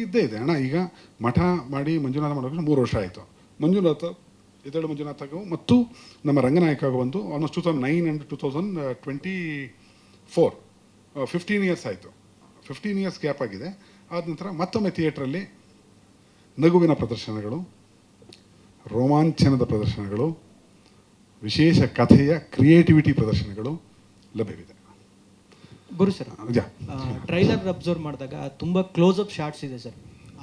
ಇದ್ದೇ ಇದೆ. ಅಣ್ಣ, ಈಗ ಮಠ ಮಾಡಿ ಮಂಜುನಾಥ ಮಾಡೋಕೆ ಮೂರು ವರ್ಷ ಆಯಿತು. ಮಂಜುನಾಥ ಇದೆರಡು ಮಂಜುನಾಥಗೂ ಮತ್ತು ನಮ್ಮ ರಂಗನಾಯಕ ಬಂದು almost two thousand nine and two thousand twenty four fifteen years ಆಯಿತು. ಫಿಫ್ಟೀನ್ ಇಯರ್ಸ್ ಗ್ಯಾಪ್ ಆಗಿದೆ. ಆದ ನಂತರ ಮತ್ತೊಮ್ಮೆ ಥಿಯೇಟ್ರಲ್ಲಿ ನಗುವಿನ ಪ್ರದರ್ಶನಗಳು, ರೋಮಾಂಚನದ ಪ್ರದರ್ಶನಗಳು, ವಿಶೇಷ ಕಥೆಯ ಕ್ರಿಯೇಟಿವಿಟಿ ಪ್ರದರ್ಶನಗಳು ಲಭ್ಯವಿದೆ. ಗುರು ಸರ್ ಟ್ರೈಲರ್ ಅಬ್ಸರ್ವ್ ಮಾಡಿದಾಗ ತುಂಬ ಕ್ಲೋಸ್ ಅಪ್ ಶಾರ್ಟ್ಸ್ ಇದೆ ಸರ್.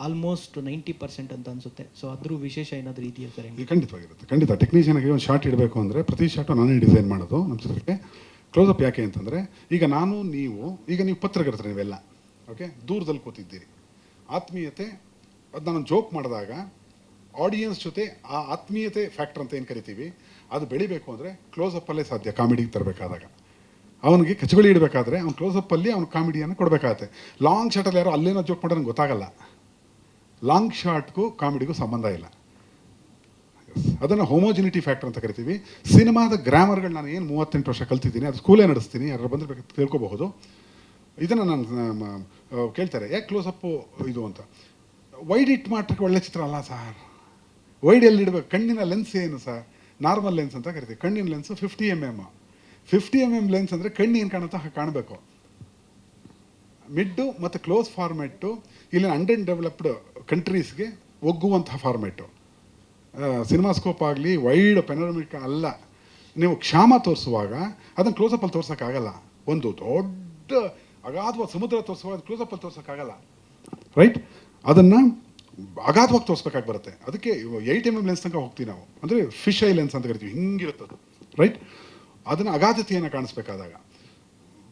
ಆಲ್ಮೋಸ್ಟ್ ನೈಂಟಿ ಪರ್ಸೆಂಟ್ ಅಂತ ಅನ್ಸುತ್ತೆ. ಸೊ ಅದ್ರ ವಿಶೇಷ ಏನಾದರೂ ಇದೆಯಾ ಸರ್ ಖಂಡಿತವಾಗಿರುತ್ತೆ. ಖಂಡಿತ ಟೆಕ್ನಿಷಿಯನ್ ಆಗಿ ಒಂದು ಶಾರ್ಟ್ ಇಡಬೇಕು ಅಂದರೆ ಪ್ರತಿ ಶಾರ್ಟು ನಾನೇ ಡಿಸೈನ್ ಮಾಡೋದು ನಮ್ಮ ಚಿತ್ರಕ್ಕೆ ಅಪ್ ಯಾಕೆ ಅಂತಂದರೆ ಈಗ ನಾನು ನೀವು ಈಗ ನೀವು ಪತ್ರಕರ್ತರು ನೀವೆಲ್ಲ ಓಕೆ ದೂರದಲ್ಲಿ ಕೂತಿದ್ದೀರಿ. ಆತ್ಮೀಯತೆ ಅದು ನಾನು ಜೋಕ್ ಮಾಡಿದಾಗ ಆಡಿಯನ್ಸ್ ಜೊತೆ ಆ ಆತ್ಮೀಯತೆ ಫ್ಯಾಕ್ಟರ್ ಅಂತ ಏನು ಕರಿತೀವಿ? ಅದು ಬೆಳಿಬೇಕು ಅಂದರೆ ಕ್ಲೋಸಪ್ಪಲ್ಲೇ ಸಾಧ್ಯ ಕಾಮಿಡಿಗೆ ತರಬೇಕಾದಾಗ. ಅವನಿಗೆ ಕಚಗುಳಿ ಇಡಬೇಕಾದ್ರೆ ಅವ್ನು ಕ್ಲೋಸಪ್ಪಲ್ಲಿ ಅವ್ನು ಕಾಮಿಡಿಯನ್ನು ಕೊಡಬೇಕಾಗತ್ತೆ. ಲಾಂಗ್ ಶಾರ್ಟಲ್ಲಿ ಯಾರು ಅಲ್ಲೇನೋ ಜೋಕ್ ಮಾಡೋದು ಗೊತ್ತಾಗಲ್ಲ. ಲಾಂಗ್ ಶಾರ್ಟ್ಗೂ ಕಾಮಿಡಿಗೂ ಸಂಬಂಧ ಇಲ್ಲ. ಅದನ್ನು ಹೋಮೋಜಿನಿಟಿ ಫ್ಯಾಕ್ಟರ್ ಅಂತ ಕರಿತೀವಿ. ಸಿನಿಮಾದ ಗ್ರಾಮರ್ಗಳು ನಾನು ಏನು ಮೂವತ್ತೆಂಟು ವರ್ಷ ಕಲ್ತಿದ್ದೀನಿ, ಅದು ಸ್ಕೂಲೇ ನಡೆಸ್ತೀನಿ ಯಾರು ಬಂದರೆ ಬೇಕಾದ್ರೆ ತಿಳ್ಕೊಬಹುದು. ಇದನ್ನು ನಾನು ಕೇಳ್ತಾರೆ, ಯಾಕೆ ಕ್ಲೋಸಪ್ಪು ಇದು ಅಂತ? ವೈಡ್ ಇಟ್ ಮಾತ್ರಕ್ಕೆ ಒಳ್ಳೆ ಚಿತ್ರ ಅಲ್ಲ ಸರ್. ವೈಡ್ ಎಲ್ಲಿ ಇಡಬೇಕು? ಕಣ್ಣಿನ ಲೆನ್ಸ್ ಏನು ಸರ್? ನಾರ್ಮಲ್ ಲೆನ್ಸ್ ಅಂತ ಕರಿತೀವಿ. ಕಣ್ಣಿನ lens fifty M M fifty M M lens ಅಂದರೆ ಕಣ್ಣು ಏನು ಕಾಣುತ್ತೋ ಹಾಗೆ ಕಾಣಬೇಕು. ಮಿಡ್ಡು ಮತ್ತು ಕ್ಲೋಸ್ ಫಾರ್ಮೆಟ್ಟು ಇಲ್ಲಿ ಅಂಡರ್ ಡೆವಲಪ್ಡ್ ಕಂಟ್ರೀಸ್ಗೆ ಒಗ್ಗುವಂತಹ ಫಾರ್ಮೆಟು ಸಿನಿಮಾಸ್ಕೋಪ್ ಆಗಲಿ ವೈಡ್ ಪೆನೋರಮಿಕ್ ಅಲ್ಲ. ನೀವು ಕ್ಷಾಮ ತೋರಿಸುವಾಗ, ಅದನ್ನು ಕ್ಲೋಸಪ್ಪಲ್ಲಿ ತೋರ್ಸೋಕ್ಕಾಗಲ್ಲ. ಒಂದು ದೊಡ್ಡ ಅಗಾಧವಾದ ಸಮುದ್ರ ತೋರಿಸುವಾಗ ಕ್ಲೋಸಪ್ಪಲ್ಲಿ ತೋರ್ಸೋಕ್ಕಾಗಲ್ಲ. ರೈಟ್ ಅದನ್ನು ಅಗಾಧವಾಗಿ ತೋರಿಸ್ಬೇಕಾಗಿ ಬರುತ್ತೆ. ಅದಕ್ಕೆ ಏಯ್ಟ್ ಎಂ ಎಂ ಲೆನ್ಸ್ ತನಕ ಹೋಗ್ತೀವಿ ನಾವು. ಅಂದರೆ ಫಿಶ್ ಐ ಲೆನ್ಸ್ ಅಂತ ಕರಿತೀವಿ. ಹಿಂಗಿರುತ್ತೆ ಅದು ರೈಟ್ ಅದನ್ನು ಅಗಾಧತೆಯನ್ನು ಕಾಣಿಸ್ಬೇಕಾದಾಗ.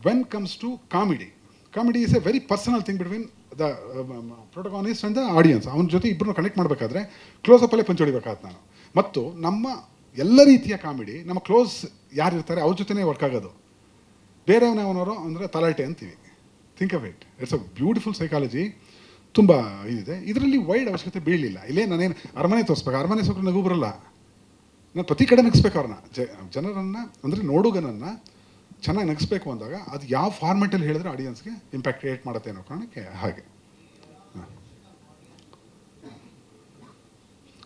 When comes to comedy comedy is a very personal thing between the protagonist and the audience ಅವನ ಜೊತೆ ಇಬ್ಬರನ್ನು ಕನೆಕ್ಟ್ ಮಾಡಬೇಕಾದ್ರೆ ಕ್ಲೋಸಪ್ಪಲ್ಲೇ ಪಂಚ್ ಪಂಚೊಡಿಬೇಕಾದ ನಾನು. ಮತ್ತು ನಮ್ಮ ಎಲ್ಲ ರೀತಿಯ ಕಾಮಿಡಿ ನಮ್ಮ ಕ್ಲೋಸ್ ಯಾರಿರ್ತಾರೆ ಅವ್ರ ಜೊತೆನೇ ವರ್ಕ್ ಆಗೋದು. ಬೇರೆಯವನವನವರು ಅಂದರೆ ತಲಾಟೆ ಅಂತೀವಿ. Think of it it's a beautiful psychology ತುಂಬ ಇದಿದೆ. ಇದರಲ್ಲಿ ವೈಡ್ ಅವಶ್ಯಕತೆ ಬೀಳಲಿಲ್ಲ. ಇಲ್ಲೇ ನಾನೇನು ಅರಮನೆ ತೋರಿಸ್ಬೇಕು? ಅರಮನೆ ಸೊಕ್ಕರು ನಗು ಬರಲ್ಲ. ನಾನು ಪ್ರತಿ ಕಡೆ ನಗಿಸ್ಬೇಕು ಅವ್ರನ್ನ. ಜ, ಜನರನ್ನು, ಅಂದರೆ ನೋಡುಗನನ್ನು ಚೆನ್ನಾಗಿ ನಗಿಸ್ಬೇಕು ಅಂದಾಗ ಅದು ಯಾವ ಫಾರ್ಮೆಟಲ್ಲಿ ಹೇಳಿದ್ರೆ ಆಡಿಯನ್ಸ್ಗೆ ಇಂಪ್ಯಾಕ್ಟ್ ಕ್ರಿಯೇಟ್ ಮಾಡುತ್ತೆ ಅನ್ನೋ ಕಾರಣಕ್ಕೆ ಹಾಗೆ.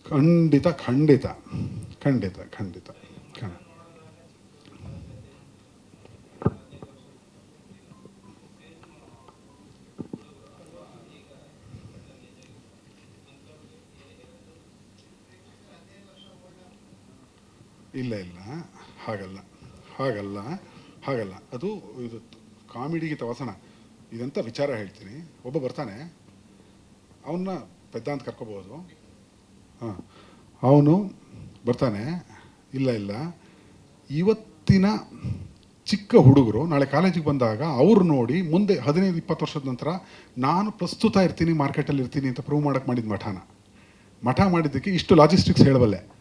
ಖಂಡಿತ ಖಂಡಿತ ಖಂಡಿತ ಖಂಡಿತ ಖಂಡಿತ. ಇಲ್ಲ ಇಲ್ಲ. ಹಾಗಲ್ಲ. ಹಾಗಲ್ಲ. ಹಾಗಲ್ಲ. ಅದು ಇದು ಕಾಮಿಡಿಗೆ ತವಸನ. ಇದಂತ ವಿಚಾರ ಹೇಳ್ತೀನಿ. ಒಬ್ಬ ಬರ್ತಾನೆ. ಅವನ್ನ ಪೆದ್ದ ಅಂತ ಕರ್ಕೋಬೋದು. ಹಾಂ. ಅವನು ಬರ್ತಾನೆ. ಇಲ್ಲ ಇಲ್ಲ. ಇವತ್ತಿನ ಚಿಕ್ಕ ಹುಡುಗರು, ನಾಳೆ ಕಾಲೇಜಿಗೆ ಬಂದಾಗ ಅವ್ರು ನೋಡಿ ಮುಂದೆ ಹದಿನೈದು, ಇಪ್ಪತ್ತು ವರ್ಷದ ನಂತರ ನಾನು ಪ್ರಸ್ತುತ ಇರ್ತೀನಿ, ಮಾರ್ಕೆಟಲ್ಲಿ ಇರ್ತೀನಿ ಅಂತ ಪ್ರೂವ್ ಮಾಡಕ್ಕೆ ಮಾಡಿದ ಮಠಾನ. ಮಠ ಮಾಡಿದ್ದಕ್ಕೆ ಇಷ್ಟು ಲಾಜಿಸ್ಟಿಕ್ಸ್ ಹೇಳಬಲ್ಲೆ.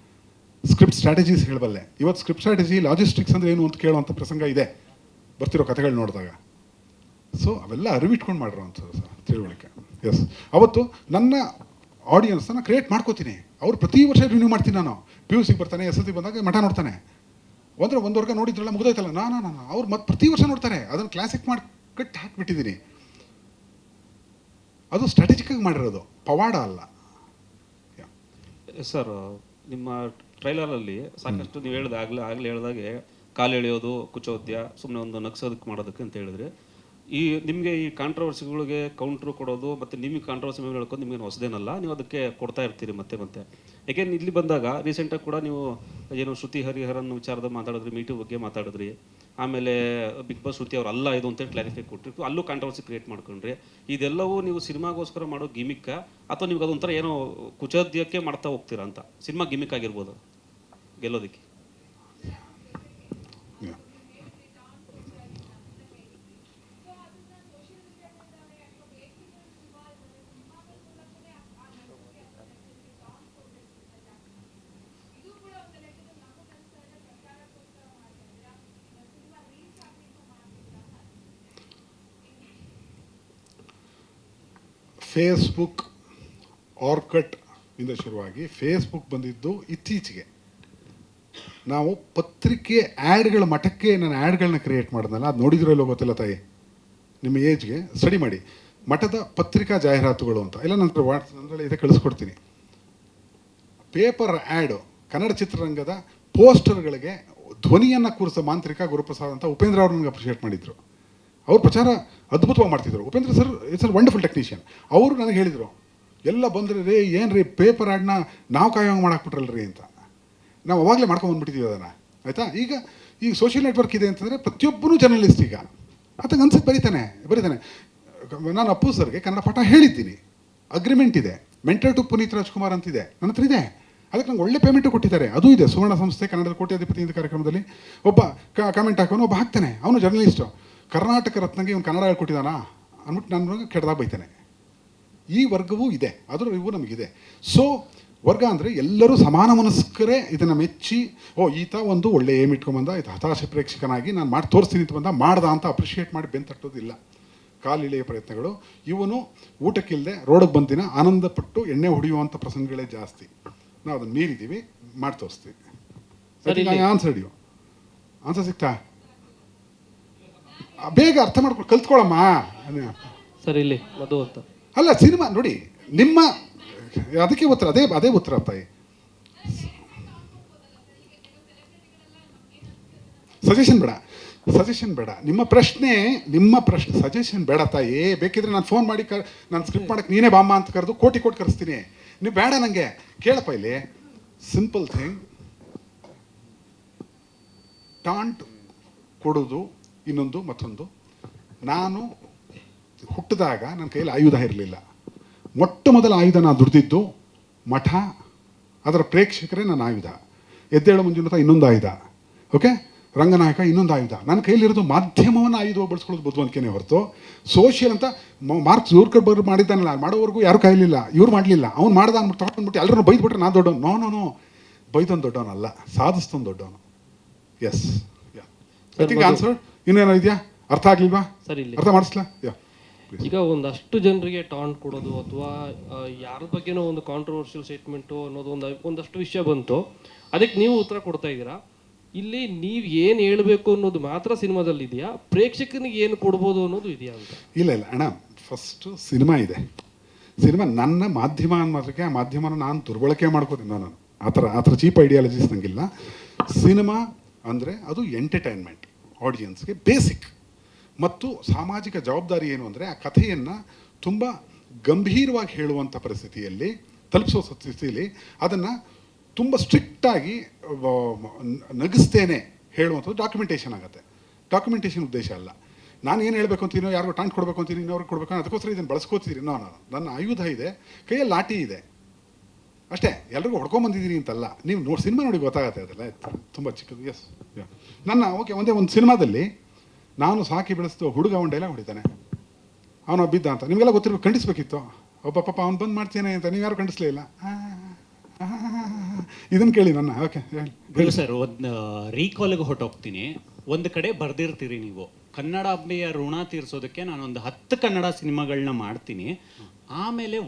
ಸ್ಕ್ರಿಪ್ಟ್ ಸ್ಟ್ರಾಟಜೀಸ್ ಹೇಳಬಲ್ಲೆ. ಇವತ್ತು ಸ್ಕ್ರಿಪ್ಟ್ ಸ್ಟ್ರಾಟಜಿ ಲಾಜಿಸ್ಟಿಕ್ಸ್ ಅಂದರೆ ಏನು ಅಂತ ಕೇಳುವಂಥ ಪ್ರಸಂಗ ಇದೆ. ಬರ್ತಿರೋ ಕಥೆಗಳು ನೋಡಿದಾಗ. ಸೊ ಅವೆಲ್ಲ ಅರಿವಿಟ್ಕೊಂಡು ಮಾಡಿರೋವಂಥದ್ದು ಸರ್, ತಿಳುವಳಿಕೆ. ಎಸ್ ಅವತ್ತು ನನ್ನ ಆಡಿಯನ್ಸನ್ನ ಕ್ರಿಯೇಟ್ ಮಾಡ್ಕೋತೀನಿ. ಅವ್ರು ಪ್ರತಿ ವರ್ಷ ರಿನ್ಯೂ ಮಾಡ್ತೀನಿ ನಾನು. ಪಿ ಯು ಸಿಗೆ ಬರ್ತಾನೆ ಎಸ್ ಎಲ್ ಸಿ ಬಂದಾಗ ಮಠ ನೋಡ್ತಾನೆ. ಅಂದರೆ ಒಂದು ವರ್ಗ ನೋಡಿದ್ರಲ್ಲ ಮುಗ್ದೋಯ್ತಲ್ಲ. ನಾ ನಾ ನಾ ಅವ್ರು ಮತ್ತೆ ಪ್ರತಿ ವರ್ಷ ನೋಡ್ತಾರೆ. ಅದನ್ನು ಕ್ಲಾಸಿಕ್ ಮಾಡಿ ಕಟ್ ಹಾಕಿಬಿಟ್ಟಿದ್ದೀನಿ ಅದು ಸ್ಟ್ರಾಟಜಿಕಾಗಿ ಮಾಡಿರೋದು. ಪವಾಡ ಅಲ್ಲ. ಸರ್ ನಿಮ್ಮ ಟ್ರೈಲರಲ್ಲಿ ಸಾಕಷ್ಟು ನೀವು ಹೇಳ್ದ ಆಗ್ಲೇ ಆಗ್ಲೇ ಹೇಳ್ದಾಗೆ ಕಾಲು ಎಳೆಯೋದು, ಕುಚೋದ್ಯ ಸುಮ್ಮನೆ ಒಂದು ನಗ್ಸೋದಕ್ಕೆ ಮಾಡೋದಕ್ಕೆ ಅಂತ ಹೇಳಿದ್ರೆ. ಈ ನಿಮಗೆ ಈ ಕಾಂಟ್ರವರ್ಸಿಗಳಿಗೆ ಕೌಂಟ್ರು ಕೊಡೋದು ಮತ್ತು ನಿಮಗೆ ಕಾಂಟ್ರವರ್ಸಿ ಮೇಲೆ ಹೇಳ್ಕೊಂಡು ನಿಮಗೇನು ಹೊಸದೇನಲ್ಲ, ನೀವು ಅದಕ್ಕೆ ಕೊಡ್ತಾ ಇರ್ತೀರಿ ಮತ್ತೆ ಮತ್ತೆ. ಯಾಕೆಂದ್ರೆ ಇಲ್ಲಿ ಬಂದಾಗ ರೀಸೆಂಟಾಗಿ ಕೂಡ ನೀವು ಏನು ಶ್ರುತಿ ಹರಿಹರನ್ ವಿಚಾರದ ಮಾತಾಡಿದ್ರಿ ಮೀಟು ಬಗ್ಗೆ ಮಾತಾಡಿದ್ರಿ. ಆಮೇಲೆ ಬಿಗ್ ಬಾಸ್ ಶ್ರುತಿ ಅವ್ರು ಅಲ್ಲ ಇದು ಅಂತೇಳಿ ಕ್ಲಾರಿಫೈ ಕೊಟ್ಟಿರ್ತು ಅಲ್ಲೂ ಕಾಂಟ್ರವರ್ಸಿ ಕ್ರಿಯೇಟ್ ಮಾಡ್ಕೊಂಡ್ರಿ. ಇದೆಲ್ಲವೂ ನೀವು ಸಿನಿಮಾಗೋಸ್ಕರ ಮಾಡೋ ಗಿಮಿಕ್ಕ ಅಥವಾ ನಿಮ್ಗೆ ಅದೊಂಥರ ಏನೋ ಕುಚೋದ್ಯಕ್ಕೆ ಮಾಡ್ತಾ ಹೋಗ್ತೀರಾ ಅಂತ? ಸಿನಿಮಾ ಗಿಮಿಕ್ ಆಗಿರ್ಬೋದು. ಗೆಲ್ಲೋದಕ್ಕೆ. ಫೇಸ್ಬುಕ್ ಆರ್ಕಟ್ ಇಂದ ಶುರುವಾಗಿ ಫೇಸ್ಬುಕ್ ಬಂದಿದ್ದು ಇತ್ತೀಚೆಗೆ. ನಾವು ಪತ್ರಿಕೆ ಆ್ಯಡ್ಗಳ ಮಠಕ್ಕೆ ನಾನು ಆ್ಯಡ್ಗಳನ್ನ ಕ್ರಿಯೇಟ್ ಮಾಡಿದ್ನಲ್ಲ, ಅದು ನೋಡಿದ್ರೋ ಇಲ್ಲೋ ಗೊತ್ತಿಲ್ಲ ತಾಯಿ? ನಿಮ್ಮ ಏಜ್ಗೆ ಸ್ಟಡಿ ಮಾಡಿ. ಮಠದ ಪತ್ರಿಕಾ ಜಾಹೀರಾತುಗಳು ಅಂತ. ಇಲ್ಲ, ನಂತರ ವಾಟ್ಸ್ ಅಂದರೆ ಇದೆ, ಕಳಿಸ್ಕೊಡ್ತೀನಿ. ಪೇಪರ್ ಆ್ಯಡು ಕನ್ನಡ ಚಿತ್ರರಂಗದ ಪೋಸ್ಟರ್ಗಳಿಗೆ ಧ್ವನಿಯನ್ನು ಕೂರಿಸೋ ಮಾಂತ್ರಿಕ ಗುರುಪ್ರಸಾದ್ ಅಂತ ಉಪೇಂದ್ರ ಅವ್ರು ನನಗೆ ಅಪ್ರಿಷಿಯೇಟ್ ಮಾಡಿದರು. ಅವ್ರು ಪ್ರಚಾರ ಅದ್ಭುತವಾಗಿ ಮಾಡ್ತಿದ್ರು. Upendra sir it's a wonderful technician ಅವರು ನನಗೆ ಹೇಳಿದರು, ಎಲ್ಲ ಬಂದರೆ ರೀ, ಏನು ರೀ ಪೇಪರ್ ಆ್ಯಡ್ನ ನಾವು ಕಾಯೋಂಗೆ ಮಾಡಾಕ್ಬಿಟ್ರಲ್ರಿ ಅಂತ. ನಾವು ಅವಾಗಲೇ ಮಾಡ್ಕೊಂಬಂದ್ಬಿಟ್ಟಿದ್ದೀವಿ ಅದನ್ನು. ಆಯಿತಾ? ಈಗ ಈಗ ಸೋಷಿಯಲ್ ನೆಟ್ವರ್ಕ್ ಇದೆ ಅಂತಂದರೆ ಪ್ರತಿಯೊಬ್ಬರೂ ಜರ್ನಲಿಸ್ಟ್ ಈಗ. ಅದಕ್ಕೆ ಅನ್ಸುತ್ತೆ ಬರೀತಾನೆ ಬರೀತಾನೆ. ನಾನು ಅಪ್ಪು ಸರ್ಗೆ ಕನ್ನಡ ಪಾಠ ಹೇಳಿದ್ದೀನಿ. ಅಗ್ರಿಮೆಂಟ್ ಇದೆ. ಮೆಂಟರ್ ಟು ಪುನೀತ್ ರಾಜ್ಕುಮಾರ್ ಅಂತಿದೆ. ನನ್ನ ಹತ್ರ ಇದೆ. ಅದಕ್ಕೆ ನಂಗೆ ಒಳ್ಳೆ ಪೇಮೆಂಟ್ ಕೊಟ್ಟಿದ್ದಾರೆ. ಅದು ಇದೆ. ಸುವರ್ಣ ಸಂಸ್ಥೆ ಕನ್ನಡದ ಕೋಟ್ಯಾಧಿಪತಿ ಕಾರ್ಯಕ್ರಮದಲ್ಲಿ. ಒಬ್ಬ ಕಾಮೆಂಟ್ ಹಾಕೋನು ಒಬ್ಬ ಹಾಕ್ತಾನೆ. ಅವನು ಜರ್ನಲಿಸ್ಟು ಕರ್ನಾಟಕ ರತ್ನಗೆ ಇವನು ಕನ್ನಡ ಹೇಳ್ಕೊಟ್ಟಿದ್ದಾನಾ ಅಂದ್ಬಿಟ್ಟು ನಾನು ಕೆಡ್ದಾಗ ಬೈತಾನೆ. ಈ ವರ್ಗವೂ ಇದೆ ಅದರ ಇವು ನಮಗಿದೆ. ಸೊ ವರ್ಗ ಅಂದರೆ ಎಲ್ಲರೂ ಸಮಾನ ಮನಸ್ಕರೇ ಇದನ್ನು ಮೆಚ್ಚಿ ಓ ಈತ ಒಂದು ಒಳ್ಳೆ ಏಮ್ ಇಟ್ಕೊಂಬಂದ ಇದು ಹತಾಶೆ ಪ್ರೇಕ್ಷಕನಾಗಿ ನಾನು ಮಾಡಿ ತೋರಿಸ್ತೀನಿ ಅಂತ ಬಂದ ಮಾಡ್ದ ಅಂತ ಅಪ್ರಿಷಿಯೇಟ್ ಮಾಡಿ ಬೆಂತಟ್ಟೋದಿಲ್ಲ ಕಾಲಿಳೆಯ ಪ್ರಯತ್ನಗಳು. ಇವನು ಊಟಕ್ಕಿಲ್ಲದೆ ರೋಡಿಗೆ ಬಂದಿನ ಆನಂದಪಟ್ಟು ಎಣ್ಣೆ ಹೊಡೆಯುವಂಥ ಪ್ರಸಂಗಗಳೇ ಜಾಸ್ತಿ. ನಾವು ಅದನ್ನು ಮೀರಿದ್ದೀವಿ ಮಾಡಿ ತೋರಿಸ್ತೀವಿ. ಸರಿ ಆನ್ಸರ್ ಹಿಡಿಯೋ ಆನ್ಸರ್ ಸಿಗ್ತಾ? ಆ, ಬೇಗ ಅರ್ಥ ಮಾಡ್ಕೊಂಡು ಕಲ್ತ್ಕೊಳಮ್ಮ. ಸರಿ ಸರ್ ಇಲ್ಲಿ ಮಧು ಅಂತ. ಅಲ್ಲ ಸಿನಿಮಾ ನೋಡಿ ನಿಮ್ಮ ಅದಕ್ಕೆ ಉತ್ತರ ಅದೇ ಅದೇ ಉತ್ತರ ತಾಯಿ. ಸಜೆಷನ್ ಬೇಡ. ಸಜೆಷನ್ ಬೇಡ. ನಿಮ್ಮ ಪ್ರಶ್ನೆ ನಿಮ್ಮ ಪ್ರಶ್ನೆ ಸಜೆಷನ್ ಬೇಡ ತಾಯಿ. ಬೇಕಿದ್ರೆ ನಾನು ಫೋನ್ ಮಾಡಿ ಕರ್ ನಾನು ಸ್ಕ್ರಿಪ್ಟ್ ಮಾಡಕ್ಕೆ ನೀನೇ ಬಾಮ್ಮ ಅಂತ ಕರೆದು ಕೋಟಿ ಕೋಟಿ ಕರೆಸ್ತೀನಿ. ನೀವು ಬೇಡ ನನಗೆ ಕೇಳಪ್ಪ ಇಲ್ಲಿ. ಸಿಂಪಲ್ ಥಿಂಗ್ ಟಾಂಟ್ ಕೊಡೋದು ಇನ್ನೊಂದು ಮತ್ತೊಂದು. ನಾನು ಹುಟ್ಟಿದಾಗ ನನ್ನ ಕೈಯಲ್ಲಿ ಆಯುಧ ಇರಲಿಲ್ಲ. ಮೊಟ್ಟ ಮೊದಲ ಆಯುಧ ನಾನು ದುಡ್ದಿದ್ದು ಮಠ ಅದರ ಪ್ರೇಕ್ಷಕರೇ ನನ್ನ ಆಯುಧ. ಎದ್ದೇಳು ಮಂಜುನಾಥ ಇನ್ನೊಂದು ಆಯುಧ. ಓಕೆ ರಂಗನಾಯಕ ಇನ್ನೊಂದು ಆಯುಧ. ನನ್ನ ಕೈಲಿರೋದು ಮಾಧ್ಯಮವನ್ನು ಆಯುಧ ಬಳಸ್ಕೊಳ್ಳೋದು ಬುದ್ಧಿವಂತಿಕೆನೇ ಹೊರತು. ಸೋಷಿಯಲ್ ಅಂತ ಮಾರ್ಕ್ ಬರೋ ಮಾಡಿದ್ದಾನಲ್ಲ ಮಾಡೋವರೆಗೂ ಯಾರು ಕಾಯಲಿಲ್ಲ ಇವ್ರು ಮಾಡಲಿಲ್ಲ. ಅವ್ನು ಮಾಡ್ದ ಅಂದ್ಬಿಟ್ಟು ತಗೊಂಡ್ಬಿಟ್ಟು ಎಲ್ಲರೂ ಬೈದ್ಬಿಟ್ರೆ ನಾನು ದೊಡ್ಡವನು. ನೋ ನೋ ನೋ ಬೈದೊಂದು ದೊಡ್ಡವನಲ್ಲ ಸಾಧಿಸ್ತೊಂದು ದೊಡ್ಡವನು. ಎಸ್ ಐ ಥಿಂಕ್ ಆನ್ಸರ್ ಇನ್ನೇನೋ ಇದೆಯಾ? ಅರ್ಥ ಆಗ್ಲಿಲ್ವಾ? ಸರ್ ಇಲ್ಲಿ. ಅರ್ಥ ಮಾಡಿಸ್ಲಾ? ಯಾ. ಈಗ ಒಂದಷ್ಟು ಜನರಿಗೆ ಟಾಂಟ್ ಕೊಡೋದು ಅಥವಾ ಯಾರ ಬಗ್ಗೆನೋ ಒಂದು ಕಾಂಟ್ರವರ್ಷಿಯಲ್ ಸ್ಟೇಟ್ಮೆಂಟು ಅನ್ನೋದು ಒಂದು ಒಂದಷ್ಟು ವಿಷಯ ಬಂತು. ಅದಕ್ಕೆ ನೀವು ಉತ್ತರ ಕೊಡ್ತಾ ಇದ್ದೀರಾ? ಇಲ್ಲಿ ನೀವು ಏನು ಹೇಳಬೇಕು ಅನ್ನೋದು ಮಾತ್ರ ಸಿನಿಮಾದಲ್ಲಿ ಇದೆಯಾ ಪ್ರೇಕ್ಷಕನಿಗೆ ಏನು ಕೊಡ್ಬೋದು ಅನ್ನೋದು ಇದೆಯಾ ಅಂತ? ಇಲ್ಲ ಇಲ್ಲ. ಅಣ್ಣ ಫಸ್ಟು ಸಿನಿಮಾ ಇದೆ. ಸಿನಿಮಾ ನನ್ನ ಮಾಧ್ಯಮ ಅನ್ನೋದಕ್ಕೆ ಆ ಮಾಧ್ಯಮನ ನಾನು ದುರ್ಬಳಕೆ ಮಾಡ್ಕೋತೀನಿ ನಾನು. ಆ ಥರ ಆ ಥರ ಚೀಪ್ ಐಡಿಯಾಲಜೀಸ್ ನನಗಿಲ್ಲ ಸಿನಿಮಾ ಅಂದರೆ ಅದು ಎಂಟರ್ಟೈನ್ಮೆಂಟ್ ಆಡಿಯನ್ಸ್ಗೆ ಬೇಸಿಕ್ ಮತ್ತು ಸಾಮಾಜಿಕ ಜವಾಬ್ದಾರಿ ಏನು ಅಂದರೆ ಆ ಕಥೆಯನ್ನು ತುಂಬ ಗಂಭೀರವಾಗಿ ಹೇಳುವಂಥ ಪರಿಸ್ಥಿತಿಯಲ್ಲಿ ತಲುಪಿಸೋ ಸ್ಥಿತಿಯಲ್ಲಿ ಅದನ್ನು ತುಂಬ ಸ್ಟ್ರಿಕ್ಟಾಗಿ ನಗಿಸ್ತೇನೆ ಹೇಳುವಂಥದ್ದು ಡಾಕ್ಯುಮೆಂಟೇಷನ್ ಆಗುತ್ತೆ. ಡಾಕ್ಯುಮೆಂಟೇಷನ್ ಉದ್ದೇಶ ಅಲ್ಲ. ನಾನು ಏನು ಹೇಳಬೇಕು ಅಂತೀನೋ, ಯಾರಿಗೂ ಟಾಂಟ್ ಕೊಡಬೇಕು ಅಂತೀನಿ ಇನ್ನೊವ್ರಿಗೆ ಕೊಡಬೇಕು ಅದಕ್ಕೋಸ್ಕರ ಇದನ್ನು ಬಳಸ್ಕೋತೀನಿ ನಾನು ನನ್ನ ಆಯುಧ ಇದೆ, ಕೈಯಲ್ಲಿ ಲಾಠಿ ಇದೆ. ಅಷ್ಟೇ ಎಲ್ರಿಗೂ ಹೊಡ್ಕೊಂಬಂದಿದ್ದೀನಿ ಅಂತಲ್ಲ ನೀವು ನೋಡಿ ಸಿನಿಮಾ ನೋಡಿ ಗೊತ್ತಾಗತ್ತೆ ಅದೆಲ್ಲ ತುಂಬ ಚಿಕ್ಕದು ಎಸ್ ನನ್ನ ಓಕೆ ಒಂದೇ ಒಂದು ಸಿನಿಮಾದಲ್ಲಿ ನಾನು ಸಾಕಿ ಬೆಳೆಸಿದ ಹುಡುಗ ಡೈಲಾಗ್ ಹೊಡಿತಾನೆ ಅವನು ಬಿದ್ದ ಅಂತ ನಿಮಗೆಲ್ಲ ಗೊತ್ತಿರ್ಬೇಕು ಖಂಡಿಸ್ಬೇಕಿತ್ತು ಒಬ್ಬ ಪಾಪ ಅವ್ನು ಬಂದು ಮಾಡ್ತೇನೆ ಅಂತ ನೀವು ಯಾರು ಖಂಡಿಸ್ಲೇ ಇಲ್ಲ ಇದನ್ನು ಕೇಳಿ ನನ್ನ ಓಕೆ ಹೇಳಿ ಸರ್ ಒಂದು ರೀಕಾಲ್ಗೆ ಹೊಟ್ಟೋಗ್ತೀನಿ ಒಂದು ಕಡೆ ಬರ್ದಿರ್ತೀರಿ ನೀವು ಕನ್ನಡ ಅಂಬೆಯ ಋಣ ತೀರಿಸೋದಕ್ಕೆ ಒಂದು ಹತ್ತು ಕನ್ನಡ ಸಿನಿಮಾಗಳನ್ನ ಮಾಡ್ತೀನಿ ಆಮೇಲೆ